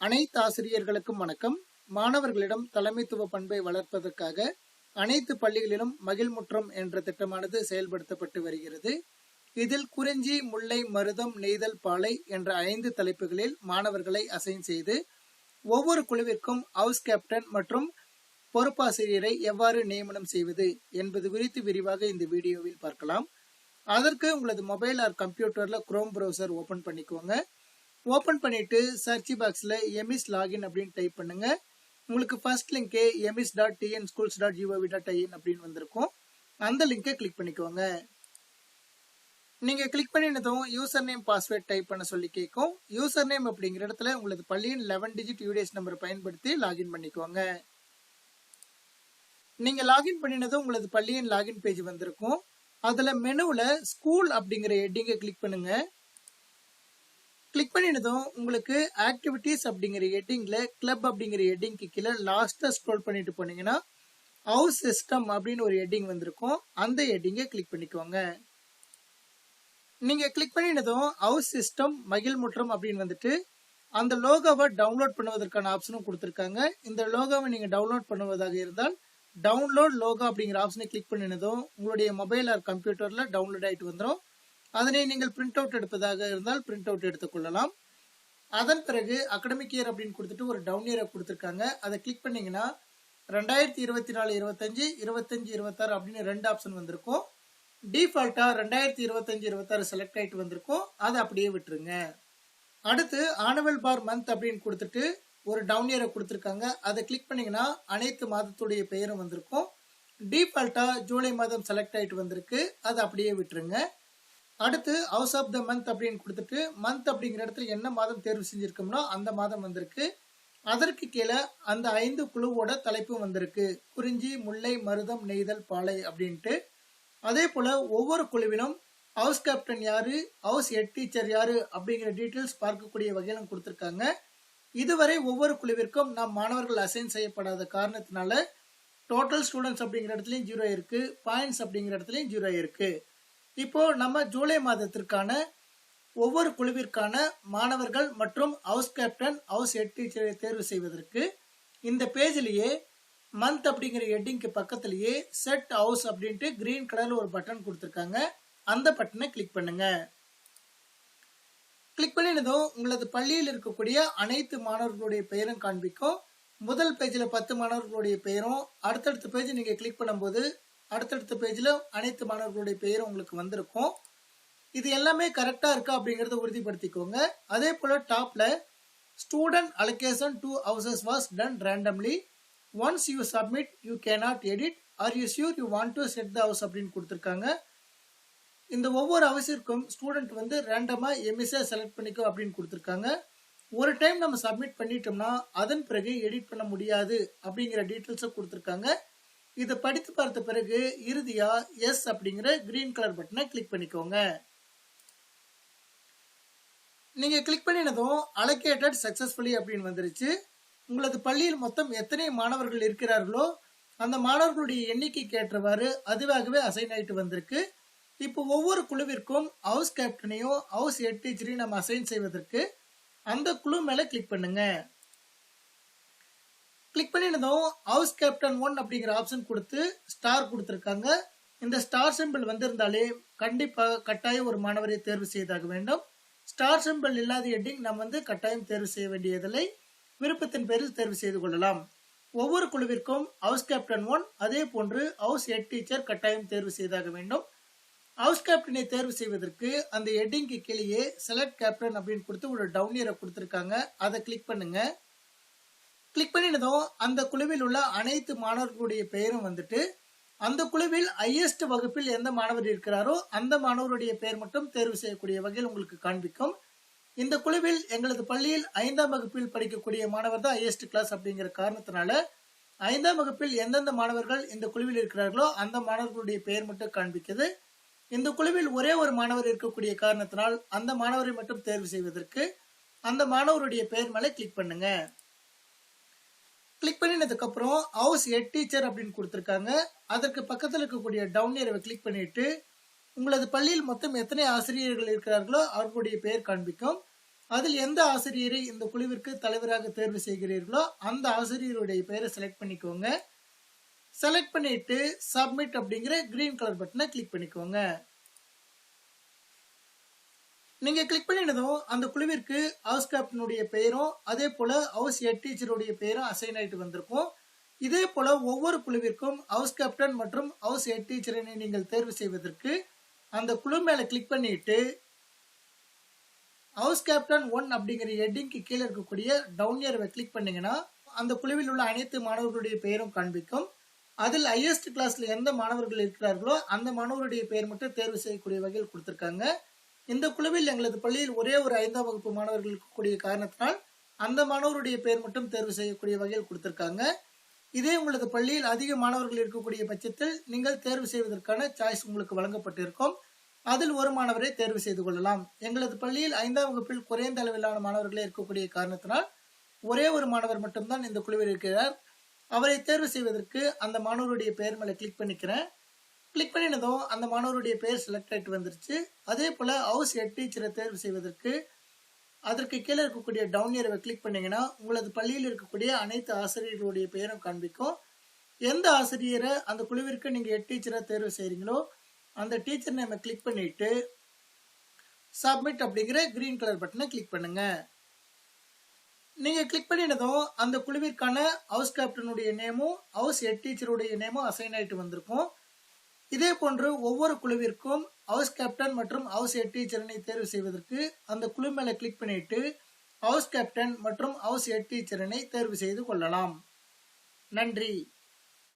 அனைத்து ஆசிரியர்களுக்கும் வணக்கம். மாணவர்களிடம் தலைமைத்துவ பண்பை வளர்ப்பதற்காக அனைத்து பள்ளிகளிலும் மகிழ்முற்றம் என்ற திட்டமானது செயல்படுத்தப்பட்டு வருகிறது. இதில் குறிஞ்சி முல்லை மருதம் நெய்தல் பாலை என்ற ஐந்து தலைப்புகளில் மாணவர்களை அசைன் செய்து ஒவ்வொரு குழுவிற்கும் ஹவுஸ் கேப்டன் மற்றும் பொறுப்பாசிரியரை எவ்வாறு நியமனம் செய்வது என்பது குறித்து விரிவாக இந்த வீடியோவில் பார்க்கலாம். அதற்கு உங்களது மொபைல் ஆர் கம்ப்யூட்டர்ல குரோம் ப்ரௌசர் ஓபன் பண்ணிக்கோங்க. ஓப்பன் பண்ணிட்டு சர்ச் பாக்ஸ்ல எமிஸ் லாகின் அப்படின்னு டைப் பண்ணுங்க. உங்களுக்கு first லிங்கே EMIS dot TN schools dot GOV dot IN அப்படின்னு வந்திருக்கும். அந்த லிங்கை கிளிக் பண்ணிக்கோங்க. நீங்க கிளிக் பண்ணினதும் யூசர் நேம் பாஸ்வேர்ட் டைப் பண்ண சொல்லி கேட்கும். யூசர் நேம் அப்படிங்கிற இடத்துல உங்களது பள்ளியின் லெவன் டிஜிட் யூடிஎஸ் நம்பர் பயன்படுத்தி லாகின் பண்ணிக்கோங்க. நீங்க லாகின் பண்ணினதும் உங்களது பள்ளியின் லாகின் பேஜ் வந்திருக்கும். அதுல மெனுவில் ஸ்கூல் அப்படிங்கிற ஹெட்டிங்கை கிளிக் பண்ணுங்க. கிளிக் பண்ணினதும் உங்களுக்கு ஆக்டிவிட்டீஸ் அப்படிங்கிற ஹெட்டிங்கில் கிளப் அப்படிங்கிற ஹெட்டிங்க்கு கீழே லாஸ்ட்டாக ஸ்க்ரோல் பண்ணிட்டு போனீங்கன்னா ஹவுஸ் சிஸ்டம் அப்படின்னு ஒரு ஹெட்டிங் வந்திருக்கும். அந்த ஹெட்டிங்கை கிளிக் பண்ணிக்கோங்க. நீங்கள் கிளிக் பண்ணினதும் ஹவுஸ் சிஸ்டம் மகிழ்முற்றம் அப்படின்னு வந்துட்டு அந்த லோகோவை டவுன்லோட் பண்ணுவதற்கான ஆப்ஷனும் கொடுத்துருக்காங்க. இந்த லோகோவை நீங்கள் டவுன்லோட் பண்ணுவதாக இருந்தால் டவுன்லோட் லோகோ அப்படிங்கிற ஆப்ஷனை கிளிக் பண்ணினதும் உங்களுடைய மொபைல் ஆர் கம்ப்யூட்டரில் டவுன்லோட் ஆகிட்டு வந்துடும் அதனை நீங்கள் பிரிண்ட் அவுட் எடுப்பதாக இருந்தால் பிரிண்ட் அவுட் எடுத்துக்கொள்ளலாம் அதன் பிறகு அகடமிக் இயர் அப்படின்னு கொடுத்துட்டு ஒரு டவுன் இயரை கொடுத்துருக்காங்க. அதை கிளிக் பண்ணீங்கன்னா ரெண்டாயிரத்தி இருபத்தி நாலு இருபத்தஞ்சு இருபத்தஞ்சு இருபத்தாறு அப்படின்னு ரெண்டு ஆப்ஷன் வந்திருக்கும். டிஃபால்ட்டாக ரெண்டாயிரத்தி இருபத்தஞ்சு இருபத்தாறு செலக்ட் ஆகிட்டு வந்திருக்கும். அதை அப்படியே விட்டுருங்க. அடுத்து ஆனுவல் பார் மந்த் அப்படின்னு கொடுத்துட்டு ஒரு டவுன் இயரை கொடுத்துருக்காங்க. அதை கிளிக் பண்ணிங்கன்னா அனைத்து மாதத்துடைய பெயரும் வந்திருக்கும். டிஃபால்ட்டாக ஜூலை மாதம் செலக்ட் ஆகிட்டு வந்திருக்கு. அதை அப்படியே விட்டுருங்க. அடுத்து ஹவுஸ் ஆஃப் த மந்த் அப்படின்னு கொடுத்துட்டு மந்த் அப்படிங்கிற இடத்துல என்ன மாதம் தேர்வு செஞ்சிருக்கோம்னோ அந்த மாதம் வந்திருக்கு. அதற்கு கீழே அந்த ஐந்து குழுவோட தலைப்பும் வந்திருக்கு. குறிஞ்சி முல்லை மருதம் நெய்தல் பாலை அப்படின்ட்டு. அதே போல ஒவ்வொரு குழுவிலும் ஹவுஸ் கேப்டன் யாரு ஹவுஸ் ஹெட் டீச்சர் யாரு அப்படிங்கிற டீட்டெயில்ஸ் பார்க்கக்கூடிய வகையிலும் கொடுத்துருக்காங்க. இதுவரை ஒவ்வொரு குழுவிற்கும் நாம் மாணவர்கள் அசைன் செய்யப்படாத காரணத்தினால டோட்டல் ஸ்டூடெண்ட்ஸ் அப்படிங்கிற இடத்துலயும் ஜீரோ இருக்கு பாயிண்ட்ஸ் அப்படிங்கிற இடத்துலயும் ஜீரோ இருக்கு இப்போ நம்ம ஜூலை மாதத்திற்கான ஒவ்வொரு குழுவிற்கான மாணவர்கள் மற்றும் ஹவுஸ் கேப்டன் ஹவுஸ் ஹெட் டீச்சரை தேர்வு செய்வதற்கு இந்த பேஜ்லயே மந்த் அப்படிங்கிற ஹெட்டிங்க்கு பக்கத்திலேயே செட் ஹவுஸ் அப்படின்ட்டு கிரீன் கலர்ல ஒரு பட்டன் கொடுத்துருக்காங்க. அந்த பட்டனை கிளிக் பண்ணுங்க. கிளிக் பண்ணினதும் உங்களது பள்ளியில் இருக்கக்கூடிய அனைத்து மாணவர்களுடைய பெயரும் காண்பிக்கும். முதல் பேஜில் பத்து மாணவர்களுடைய பெயரும் அடுத்தடுத்த பேஜ் நீங்கள் கிளிக் பண்ணும்போது அடுத்தடுத்த பேஜில் அனைத்து மாணவர்களுடைய பெயரும் உங்களுக்கு வந்திருக்கும். இது எல்லாமே கரெக்டாக இருக்கா அப்படிங்கிறத உறுதிப்படுத்திக்கோங்க. அதே போல் டாப்பில் student allocation to houses was done randomly once you submit you cannot edit are you sure you want to set the house அப்படின்னு கொடுத்துருக்காங்க. இந்த ஒவ்வொரு ஹவுஸிற்கும் ஸ்டூடெண்ட் வந்து ரேண்டமாக எம்எஸ்ஏ செலக்ட் பண்ணிக்கோ அப்படின்னு கொடுத்துருக்காங்க. ஒரு டைம் நம்ம சப்மிட் பண்ணிட்டோம்னா அதன் பிறகு எடிட் பண்ண முடியாது அப்படிங்கிற டீட்டெயில்ஸை கொடுத்துருக்காங்க. இதை படித்து பார்த்த பிறகு இறுதியா எஸ் அப்படிங்கிற கிரீன் கலர் பட்டனை கிளிக் பண்ணிக்கோங்க. நீங்க கிளிக் பண்ணினதும் அலோகேட்டட் சக்சஸ்ஃபுல்லி அப்படின்னு வந்துருச்சு. உங்களது பள்ளியில் மொத்தம் எத்தனை மாணவர்கள் இருக்கிறார்களோ அந்த மாணவர்களுடைய எண்ணிக்கைக்கு ஏற்றவாறு அதுவாகவே அசைன் ஆயிட்டு வந்திருக்கு. இப்போ ஒவ்வொரு குழுவிற்கும் ஹவுஸ் கேப்டனையும் ஹவுஸ் ஹெட் டீச்சரையும் நம்ம அசைன் செய்வதற்கு அந்த குழு மேல கிளிக் பண்ணுங்க. கிளிக் பண்ணினதும் ஹவுஸ் கேப்டன் ஒன் அப்படிங்கிற ஆப்ஷன் கொடுத்து ஸ்டார் கொடுத்துருக்காங்க. இந்த ஸ்டார் சிம்பிள் வந்திருந்தாலே கண்டிப்பாக கட்டாயம் ஒரு மாணவரை தேர்வு செய்தாக வேண்டும். ஸ்டார் சிம்பிள் இல்லாத ஹெட்டிங் நம்ம வந்து கட்டாயம் தேர்வு செய்ய வேண்டியதில்லை. விருப்பத்தின் பேரில் தேர்வு செய்து கொள்ளலாம். ஒவ்வொரு குழுவிற்கும் ஹவுஸ் கேப்டன் ஒன் அதே போன்று ஹவுஸ் ஹெட் டீச்சர் கட்டாயம் தேர்வு செய்தாக வேண்டும். ஹவுஸ் கேப்டனை தேர்வு செய்வதற்கு அந்த ஹெட்டிங்க்கு கீழே செலக்ட் கேப்டன் அப்படின்னு கொடுத்து ஒரு டவுன் இயரை கொடுத்துருக்காங்க. அதை கிளிக் பண்ணுங்கள் கிளிக் பண்ணினதும் அந்த குழுவில் உள்ள அனைத்து மாணவர்களுடைய பெயரும் வந்துட்டு அந்த குழுவில் ஹையஸ்ட் வகுப்பில் எந்த மாணவர் இருக்கிறாரோ அந்த மாணவருடைய பெயர் மட்டும் தேர்வு செய்யக்கூடிய வகையில் உங்களுக்கு காண்பிக்கும். இந்த குழுவில் எங்களது பள்ளியில் ஐந்தாம் வகுப்பில் படிக்கக்கூடிய மாணவர் தான் ஹையஸ்ட் கிளாஸ் அப்படிங்கிற காரணத்தினால ஐந்தாம் வகுப்பில் எந்தெந்த மாணவர்கள் இந்த குழுவில் இருக்கிறார்களோ அந்த மாணவர்களுடைய பெயர் மட்டும் காண்பிக்குது இந்த குழுவில் ஒரே ஒரு மாணவர் இருக்கக்கூடிய காரணத்தினால் அந்த மாணவரை மட்டும் தேர்வு செய்வதற்கு அந்த மாணவருடைய பெயர் மேலே கிளிக் பண்ணுங்க. கிளிக் பண்ணினதுக்கப்புறம் ஹவுஸ் ஹெட் டீச்சர் அப்படின்னு கொடுத்துருக்காங்க. அதற்கு பக்கத்தில் இருக்கக்கூடிய டவுன் ஏரவை கிளிக் பண்ணிட்டு உங்களது பள்ளியில் மொத்தம் எத்தனை ஆசிரியர்கள் இருக்கிறார்களோ அவர்களுடைய பெயர் காண்பிக்கும். அதில் எந்த ஆசிரியரை இந்த குழுவிற்கு தலைவராக தேர்வு செய்கிறீர்களோ அந்த ஆசிரியருடைய பெயரை செலக்ட் பண்ணிக்கோங்க. செலக்ட் பண்ணிட்டு சப்மிட் அப்படிங்கிற கிரீன் கலர் பட்டனை கிளிக் பண்ணிக்கோங்க. நீங்க கிளிக் பண்ணினதும் அந்த குழுவிற்கு ஹவுஸ் கேப்டனுடைய பெயரும் அதே போல ஹவுஸ் ஹெட் டீச்சருடைய பெயரும் அசைன் ஆயிட்டு வந்திருக்கும். இதே போல ஒவ்வொரு குழுவிற்கும் ஹவுஸ் கேப்டன் மற்றும் ஹவுஸ் ஹெட் டீச்சரினை நீங்கள் தேர்வு செய்வதற்கு அந்த குழு மேல கிளிக் பண்ணிட்டு ஹவுஸ் கேப்டன் ஒன் அப்படிங்கிற ஹெட்டிங்க்கு கீழே இருக்கக்கூடிய டவுன் ஏர்வை கிளிக் பண்ணீங்கன்னா அந்த குழுவில் உள்ள அனைத்து மாணவர்களுடைய பெயரும் காண்பிக்கும். அதில் ஹையஸ்ட் கிளாஸ்ல எந்த மாணவர்கள் இருக்கிறார்களோ அந்த மாணவருடைய பெயர் மட்டும் தேர்வு செய்யக்கூடிய வகையில் கொடுத்துருக்காங்க. இந்த குழுவில் எங்களது பள்ளியில் ஒரே ஒரு ஐந்தாம் வகுப்பு மாணவர்கள் இருக்கக்கூடிய காரணத்தினால் அந்த மாணவருடைய பெயர் மட்டும் தேர்வு செய்யக்கூடிய வகையில் கொடுத்திருக்காங்க. இதே உங்களது பள்ளியில் அதிக மாணவர்கள் இருக்கக்கூடிய பட்சத்தில் நீங்கள் தேர்வு செய்வதற்கான சாய்ஸ் உங்களுக்கு வழங்கப்பட்டிருக்கும். அதில் ஒரு மாணவரை தேர்வு செய்து கொள்ளலாம். எங்களது பள்ளியில் ஐந்தாம் வகுப்பில் குறைந்த அளவிலான மாணவர்களே இருக்கக்கூடிய காரணத்தினால் ஒரே ஒரு மாணவர் மட்டும்தான் இந்த குழுவில் இருக்கிறார். அவரை தேர்வு செய்வதற்கு அந்த மாணவருடைய பெயர் மேலே கிளிக் பண்ணிக்கிறேன். கிளிக் பண்ணினதும் அந்த மாணவருடைய பேர் செலக்ட் ஆகிட்டு வந்துருச்சு. அதே போல் ஹவுஸ் ஹெட் டீச்சரை தேர்வு செய்வதற்கு அதற்கு கீழே இருக்கக்கூடிய டவுன் இயர்வை கிளிக் பண்ணீங்கன்னா உங்களது பள்ளியில் இருக்கக்கூடிய அனைத்து ஆசிரியர்களுடைய பெயரும் காண்பிக்கும். எந்த ஆசிரியரை அந்த குழுவிற்கு நீங்கள் ஹெட் டீச்சரை தேர்வு செய்கிறீங்களோ அந்த டீச்சர் நேமை கிளிக் பண்ணிட்டு சப்மிட் அப்படிங்கிற கிரீன் கலர் பட்டனை கிளிக் பண்ணுங்க. நீங்கள் கிளிக் பண்ணினதும் அந்த குழுவிற்கான ஹவுஸ் கேப்டனுடைய நேமும் ஹவுஸ் ஹெட் டீச்சருடைய நேமும் அசைன் ஆகிட்டு வந்திருக்கும். இதே போன்று ஒவ்வொரு குழுவிற்கும் ஹவுஸ் கேப்டன் மற்றும் ஹவுஸ் ஹெட் டீச்சரனை தேர்வு செய்வதற்கு அந்த குழு மேல கிளிக் பண்ணிட்டு ஹவுஸ் கேப்டன் மற்றும் ஹவுஸ் ஹெட் டீச்சரனை தேர்வு செய்து கொள்ளலாம். நன்றி.